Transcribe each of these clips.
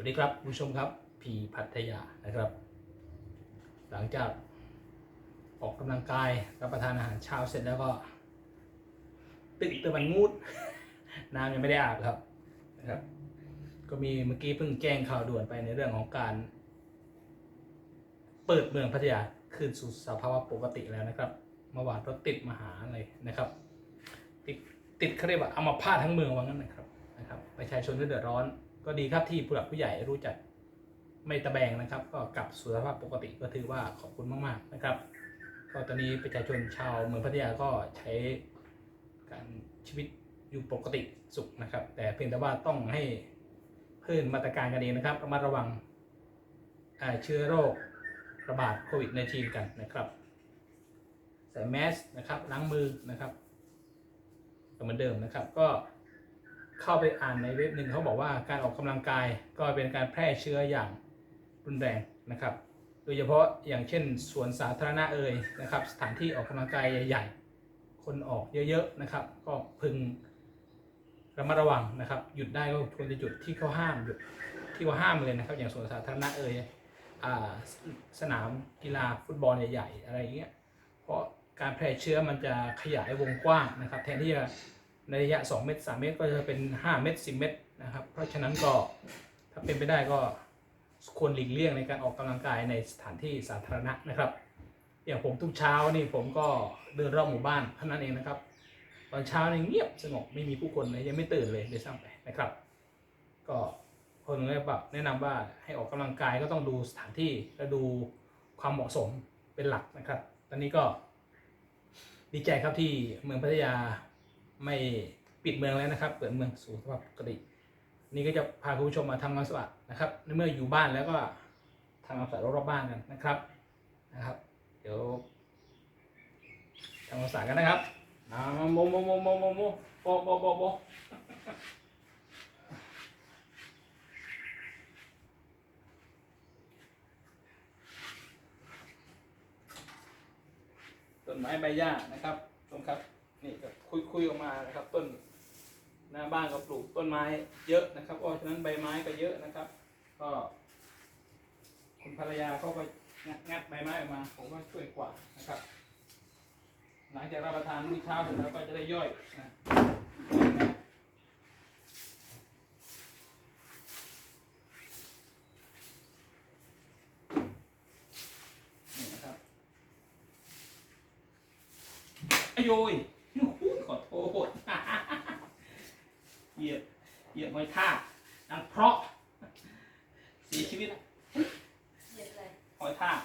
วัสดีครับผู้ชมครับพีพัทยานะครับ หลังจากออกกำลังกายรับประทานอาหารเช้าเสร็จแล้วก็ตื่นตะวันงูด น้ำยังไม่ได้อาบครับนะครับ ก็มีเมื่อกี้เพิ่งแจ้งข่าวด่วนไปในเรื่องของการ เปิดเมืองพัทยาคืนสู่สภาวะปกติแล้วนะครับเมื่อวานรถติดมหาเลยนะครับ ติดติดเขาเรียกว่าเอามาพาดทั้งเมืองว่างั้นนะครับนะครับประชาชนก็เดือดร้อน ก็ดีครับที่ผู้หลักผู้ใหญ่รู้จักไม่ตะแบงนะครับ ก็กลับสู่สภาพปกติก็ถือว่าขอบคุณมากๆนะครับ ก็ตอนนี้ประชาชนชาวเมืองพัทยาก็ใช้การชีวิตอยู่ปกติสุขนะครับ แต่เพียงแต่ว่าต้องให้เพิ่มมาตรการกันเองนะครับระมัดระวังเชื้อโรคระบาดโควิด -19 กันนะครับใส่แมสนะครับล้างมือนะครับก็เหมือนเดิมนะครับก็ เข้าไปอ่านในเว็บหนึ่งเขาบอกว่าการออกกำลังกายก็เป็นการแพร่เชื้ออย่างรุนแรงนะครับ โดยเฉพาะอย่างเช่นสวนสาธารณะเอ่ยนะครับสถานที่ออกกำลังกายใหญ่ๆ คนออกเยอะๆนะครับ ก็พึงระมัดระวังนะครับ หยุดได้ก็ควรจะหยุดที่เขาห้ามหยุดที่เขาห้ามเลยนะครับ อย่างสวนสาธารณะเอ่ยอสสนามกีฬาฟุตบอลใหญ่ ๆ อะไรอย่างเงี้ยเพราะการแพร่เชื้อมันจะขยายวงกว้างนะครับ แทนที่จะ ในระยะ 2 เมตร 3 เมตร ก็จะเป็น 5 เมตร 10 เมตรนะครับ เพราะฉะนั้นก็ถ้าเป็นไปได้ก็ควรหลีกเลี่ยงในการออกกำลังกายในสถานที่สาธารณะนะครับ อย่างผมทุกเช้านี่ผมก็เดินรอบหมู่บ้านเท่านั้นเองนะครับ ตอนเช้านี่เงียบสงบไม่มีผู้คนเลยยังไม่ตื่นเลยเลยซ้ำไปนะครับ ก็คนเลยแบบแนะนำว่าให้ออกกำลังกายก็ต้องดูสถานที่และดูความเหมาะสมเป็นหลักนะครับ ตอนนี้ก็ดีใจครับที่เมืองพัทยา ไม่ปิดเมืองแล้วนะครับ เปิดเมืองสู่สภาพปกติ นี่ก็จะพาคุณผู้ชมมาทำความสะอาดนะครับในเมื่ออยู่บ้านแล้วก็ทำความสะอาดรอบๆบ้านกันนะครับนะครับ เดี๋ยวทำความสะอาดกันนะครับมาโมโมโมโมโมโมโบโบโบโบต้นไม้ใบหญ้านะครับต้นครับ นี่ก็คุยคุยออกมานะครับต้นหน้าบ้านก็ปลูกต้นไม้เยอะนะครับเพราะฉะนั้นใบไม้ก็เยอะนะครับ ก็ คุณภรรยาเขาก็งัดงัดใบไม้ออกมา ผมก็ช่วยกวาดนะครับ หลังจากรับประทานมื้อเช้าเสร็จแล้วก็จะได้ย่อยนะครับอโยยโอ้โหขอโทษ เหยียบเหยียบไว้ท่าดังเพราะเสียชีวิตเย็นเลยหอยทาก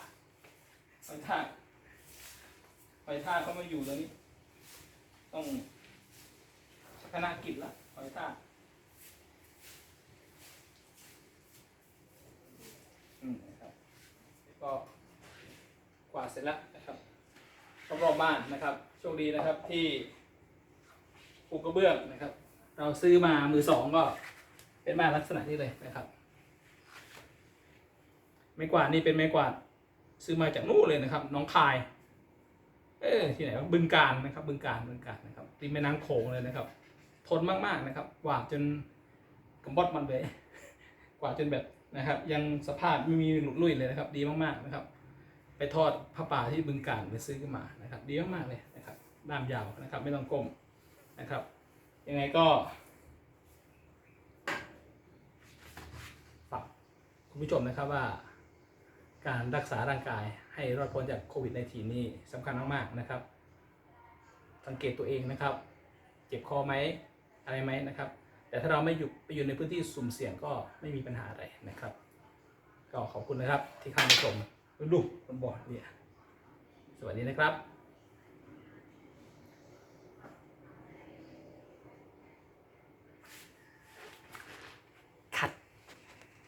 หอยทากหอยทากเขามาอยู่ตรงนี้ ต้องสักนากิจละหอยทากอืมครับก็กวาดเสร็จแล้วนะครับรอบๆบ้านนะครับโชคดีนะครับที่ปูกระเบื้องนะครับ เราซื้อมามือสองก็เป็นบ้าลักษณะนี้เลยนะครับ ไม้กวาดนี่เป็นไม้กวาด ซื้อมาจากนู่นเลยนะครับน้องคาย เออที่ไหนวะบึงการนะครับ บึงการบึงการนะครับริมแม่น้ำโขงเลยนะครับ ทนมากๆนะครับ กวาดจนกำบดมันเลยกวาดจนแบบนะครับ ยังสภาพไม่มีหลุดลุ่ยเลยนะครับ ดีมากๆนะครับ ไปทอดผ้าป่าที่บึงการไปซื้อมานะครับ ดีมากๆเลยนะครับด้ามยาวนะครับ ไม่ต้องก้มนะครับ ยังไงก็ฝากคุณผู้ชมนะครับว่า การรักษาร่างกายให้รอดพ้นจากโควิด -19 นี่สำคัญมากๆนะครับ สังเกตตัวเองนะครับ เจ็บคอไหมอะไรไหมนะครับ แต่ถ้าเราไม่อยู่ไปอยู่ในพื้นที่สุ่มเสี่ยงก็ไม่มีปัญหาอะไรนะครับ ก็ขอบคุณนะครับที่เข้ามาชมดูบนบอร์ดเนี่ยสวัสดีนะครับ